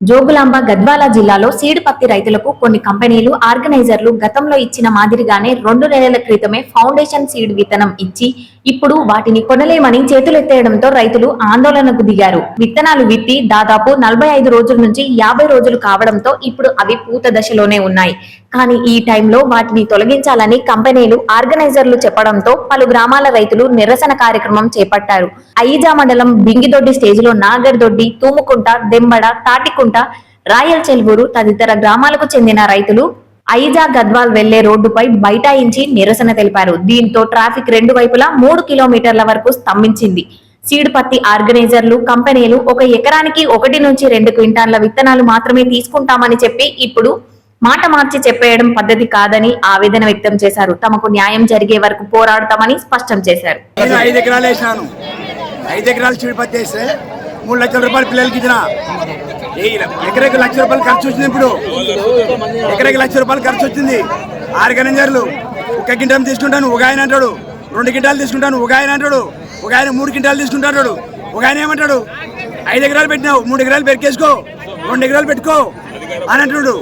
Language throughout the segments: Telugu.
జోగులాంబ గద్వాల జిల్లాలో సీడ్ పత్తి రైతులకు కొన్ని కంపెనీలు ఆర్గనైజర్లు గతంలో ఇచ్చిన మాదిరిగానే రెండు నెలల క్రితమే ఫౌండేషన్ సీడ్ విత్తనం ఇచ్చి ఇప్పుడు వాటిని కొనలేమని చేతులెత్తేయడంతో రైతులు ఆందోళనకు దిగారు. విత్తనాలు విత్తి దాదాపు నలభై ఐదు రోజుల నుంచి యాభై రోజులు కావడంతో ఇప్పుడు అవి పూత దశలోనే ఉన్నాయి. కానీ ఈ టైంలో వాటిని తొలగించాలని కంపెనీలు ఆర్గనైజర్లు చెప్పడంతో పలు గ్రామాల రైతులు నిరసన కార్యక్రమం చేపట్టారు. ఐజా మండలం బింగిదొడ్డి స్టేజిలో నాగర్దొడ్డి తూముకుంట దెంబడ తాటికుంట రాయల్ చెల్వూరు తదితర గ్రామాలకు చెందిన రైతులు ఐజా గద్వాల్ వెళ్ళే రోడ్డుపై బైఠాయించి నిరసన తెలిపారు. దీంతో ట్రాఫిక్ రెండు వైపులా మూడు కిలోమీటర్ల వరకు స్తంభించింది. సీడ్ పత్తి ఆర్గనైజర్లు కంపెనీలు ఒక ఎకరానికి ఒకటి నుంచి రెండు క్వింటాన్ల విత్తనాలు మాత్రమే తీసుకుంటామని చెప్పి ఇప్పుడు మాట మార్చి చెప్పేయడం పద్ధతి కాదని ఆవేదన వ్యక్తం చేశారు. తమకు న్యాయం జరిగే వరకు పోరాడతామని స్పష్టం చేశారు. ఐదు ఎకరాలు వేసినాను. ఐదు ఎకరాలు పత్తి వేస్తే మూడు లక్షల రూపాయలు పిల్లలకి ఇచ్చిన. ఎకరాకి లక్ష రూపాయలు ఖర్చు వచ్చింది ఇప్పుడు. ఎకరాకి లక్ష రూపాయలు ఖర్చు వచ్చింది. ఆర్గనైజర్లు ఒక గింటలు తీసుకుంటాను ఒక ఆయన అంటాడు. రెండు గింటాలు తీసుకుంటాను ఒక ఆయన అంటాడు. ఒక ఆయన మూడు గింటాలు తీసుకుంటాడు ఒక ఆయన ఏమంటాడు? ఐదు ఎకరాలు పెట్టినావు మూడు ఎకరాలు పెరికేసుకో. రెండు ఎకరాలు పెట్టుకో అని అంటున్నాడు.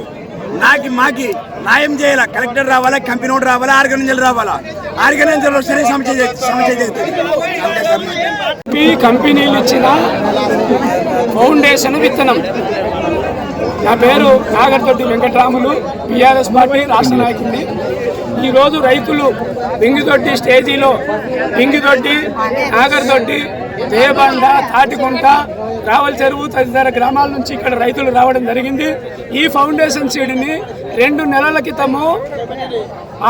నాకు మాకి న్యాయం చేయాలా? కలెక్టర్ రావాలా? కంపెనీ వాడు రావాలా? ఆర్గనైజర్లు రావాలా? ఆర్గనైజర్లు వస్తేనే సమస్య సమస్య జరుగుతుంది కంపెనీలు ఇచ్చిన ఫౌండేషన్ విత్తనం. నా పేరు నాగర్తొట్టి వెంకటరాములు బీఆర్ఎస్ పార్టీ రాష్ట్ర నాయకుడి ఈరోజు రైతులు బింగిదొడ్డి స్టేజీలో బింగిదొడ్డి నాగర్దొడ్డి దేబండ తాటికుంట రావల చెరువు తదితర గ్రామాల నుంచి ఇక్కడ రైతులు రావడం జరిగింది. ఈ ఫౌండేషన్ సీడ్ని రెండు నెలల క్రితము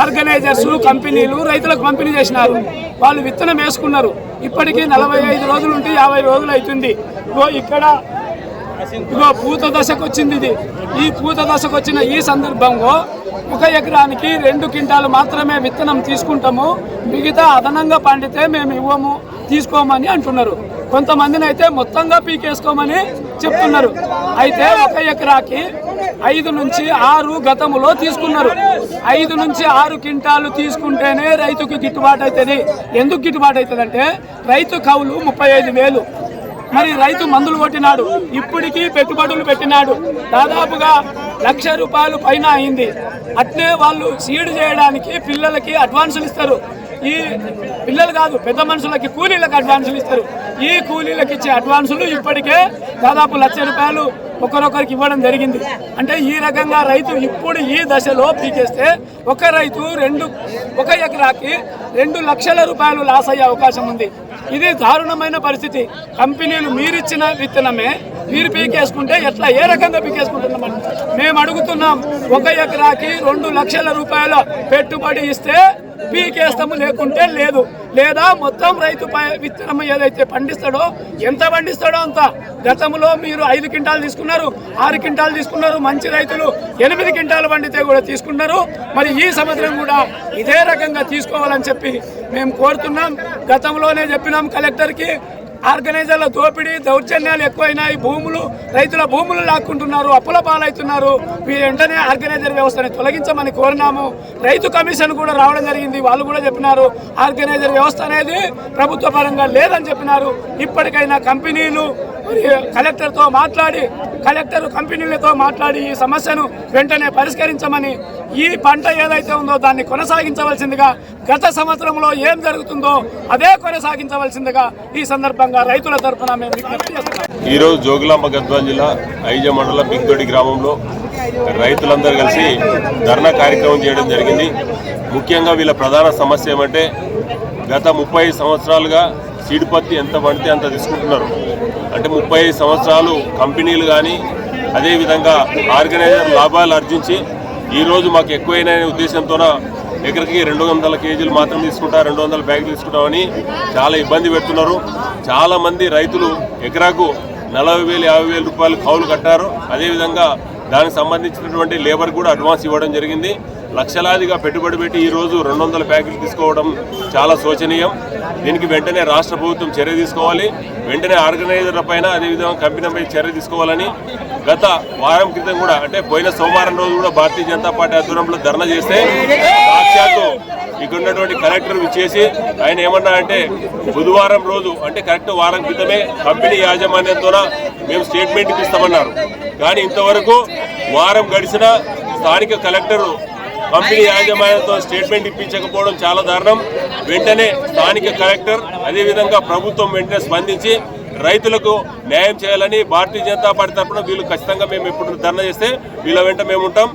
ఆర్గనైజర్స్ కంపెనీలు రైతులకు పంపిణీ చేసినారు. వాళ్ళు విత్తనం వేసుకున్నారు. ఇప్పటికీ నలభై ఐదు రోజులు ఉంటే యాభై రోజులు అవుతుంది. ఇగో ఇక్కడ ఇగో పూత దశకు వచ్చింది ఇది. ఈ పూత దశకు వచ్చిన ఈ సందర్భంలో ఒక ఎకరానికి రెండు క్వింటాలు మాత్రమే విత్తనం తీసుకుంటాము. మిగతా అదనంగా పండితే మేము ఇవ్వము తీసుకోమని అంటున్నారు. కొంతమందిని అయితే మొత్తంగా పీకేసుకోమని చెప్తున్నారు. అయితే ఒక ఎకరాకి ఐదు నుంచి ఆరు గతంలో తీసుకున్నారు. ఐదు నుంచి ఆరు క్వింటాలు తీసుకుంటేనే రైతుకు గిట్టుబాటు అవుతుంది ఎందుకు గిట్టుబాటు అవుతుంది అంటే రైతు కౌలు ముప్పై ఐదు వేలు. మరి రైతు మందులు కొట్టినాడు. ఇప్పటికీ పెట్టుబడులు పెట్టినాడు. దాదాపుగా లక్ష రూపాయలు పైన అయింది. అట్లే వాళ్ళు సీడ్ చేయడానికి పిల్లలకి అడ్వాన్సులు ఇస్తారు. ఈ పిల్లలు కాదు పెద్ద మనుషులకి కూలీలకు అడ్వాన్సులు ఇస్తారు. ఈ కూలీలకు ఇచ్చే అడ్వాన్సులు ఇప్పటికే దాదాపు లక్ష రూపాయలు ఒకరొకరికి ఇవ్వడం జరిగింది. అంటే ఈ రకంగా రైతు ఇప్పుడు ఈ దశలో పీకేస్తే ఒక రైతు రెండు ఒక ఎకరాకి రెండు లక్షల రూపాయలు లాస్ అయ్యే అవకాశం ఉంది. ఇది దారుణమైన పరిస్థితి. కంపెనీలు మీరిచ్చిన విత్తనమే మీరు పీకేసుకుంటే ఎట్లా ఏ రకంగా పీకేసుకుంటున్నామని మేము అడుగుతున్నాం ఒక ఎకరాకి రెండు లక్షల రూపాయల పెట్టుబడి ఇస్తే పీకేస్తాము లేకుంటే లేదు. లేదా మొత్తం రైతు పై- విత్తనం ఏదైతే పండిస్తాడో ఎంత పండిస్తాడో అంత. గతంలో మీరు ఐదు క్వింటాలు తీసుకున్నారు ఆరు క్వింటాలు తీసుకున్నారు మంచి రైతులు ఎనిమిది క్వింటాలు పండితే కూడా తీసుకున్నారు. మరి ఈ సంవత్సరం కూడా ఇదే రకంగా తీసుకోవాలని చెప్పి మేము కోరుతున్నాం. గతంలోనే చెప్పినాం కలెక్టర్కి ఆర్గనైజర్ల దోపిడీ దౌర్జన్యాలు ఎక్కువైనాయి. భూములు రైతుల భూములు లాక్కుంటున్నారు అప్పుల పాలవుతున్నారు. మీరు వెంటనే ఆర్గనైజర్ వ్యవస్థని తొలగించమని కోరినాము. రైతు కమిషన్ కూడా రావడం జరిగింది. వాళ్ళు కూడా చెప్పినారు ఆర్గనైజర్ వ్యవస్థ అనేది ప్రభుత్వ పరంగా లేదని చెప్పినారు. ఇప్పటికైనా కంపెనీలు కలెక్టర్తో మాట్లాడి కలెక్టర్ కంపెనీలతో మాట్లాడి ఈ సమస్యను వెంటనే పరిష్కరించమని ఈ పంట ఏదైతే ఉందో దాన్ని కొనసాగించవలసిందిగా గత సంవత్సరంలో ఏం జరుగుతుందో అదే కొనసాగించవలసిందిగా ఈ సందర్భంగా రైతుల తరఫున మేము విజ్ఞప్తి చేస్తున్నాం. ఈరోజు జోగులాంబ గద్వాల జిల్లా ఐజ మండలం బింగ్దొడి గ్రామంలో రైతులందరూ కలిసి ధర్నా కార్యక్రమం చేయడం జరిగింది. ముఖ్యంగా వీళ్ళ ప్రధాన సమస్య ఏమంటే గత ముప్పై సంవత్సరాలుగా సీడ్ పత్తి ఎంత పడితే అంత తీసుకుంటున్నారు. అంటే ముప్పై సంవత్సరాలు కంపెనీలు కానీ అదేవిధంగా ఆర్గనైజర్ లాభాలు ఆర్జించి ఈరోజు మాకు ఎక్కువైన ఉద్దేశంతోన ఎకరికి రెండు వందల కేజీలు మాత్రం తీసుకుంటా రెండు వందల బ్యాగులు తీసుకుంటామని చాలా ఇబ్బంది పెడుతున్నారు. చాలామంది రైతులు ఎకరాకు నలభై వేలు యాభై వేల రూపాయలు కౌలు కట్టారు. అదేవిధంగా దానికి సంబంధించినటువంటి లేబర్ కూడా అడ్వాన్స్ ఇవ్వడం జరిగింది. లక్షలాదిగా పెట్టుబడి పెట్టి ఈరోజు రెండు వందల ప్యాకెట్లు తీసుకోవడం చాలా శోచనీయం. దీనికి వెంటనే రాష్ట్ర ప్రభుత్వం చర్య తీసుకోవాలి. వెంటనే ఆర్గనైజర్ల పైన అదేవిధంగా కంపెనీపై చర్య తీసుకోవాలని గత వారం క్రితం కూడా అంటే పోయిన సోమవారం రోజు కూడా భారతీయ జనతా పార్టీ ఆధ్వర్యంలో ధర్నా చేస్తే సాక్షాత్తు ఇక్కడ ఉన్నటువంటి కలెక్టర్ విచ్చేసి ఆయన ఏమన్నా అంటే బుధవారం రోజు అంటే కరెక్ట్ వారం క్రితమే కంపెనీ యాజమాన్యంతో మేము స్టేట్మెంట్ ఇస్తామన్నారు కానీ ఇంతవరకు వారం గడిచిన స్థానిక కలెక్టరు కంపెనీ యాజమాన్యంతో స్టేట్మెంట్ ఇప్పించకపోవడం చాలా దారుణం. వెంటనే స్థానిక కలెక్టర్ అదేవిధంగా ప్రభుత్వం వెంటనే స్పందించి రైతులకు న్యాయం చేయాలని భారతీయ జనతా పార్టీ తరఫున వీళ్ళు ఖచ్చితంగా మేము ఎప్పుడు ధర్నా చేస్తే వీళ్ళ వెంట మేము ఉంటాం.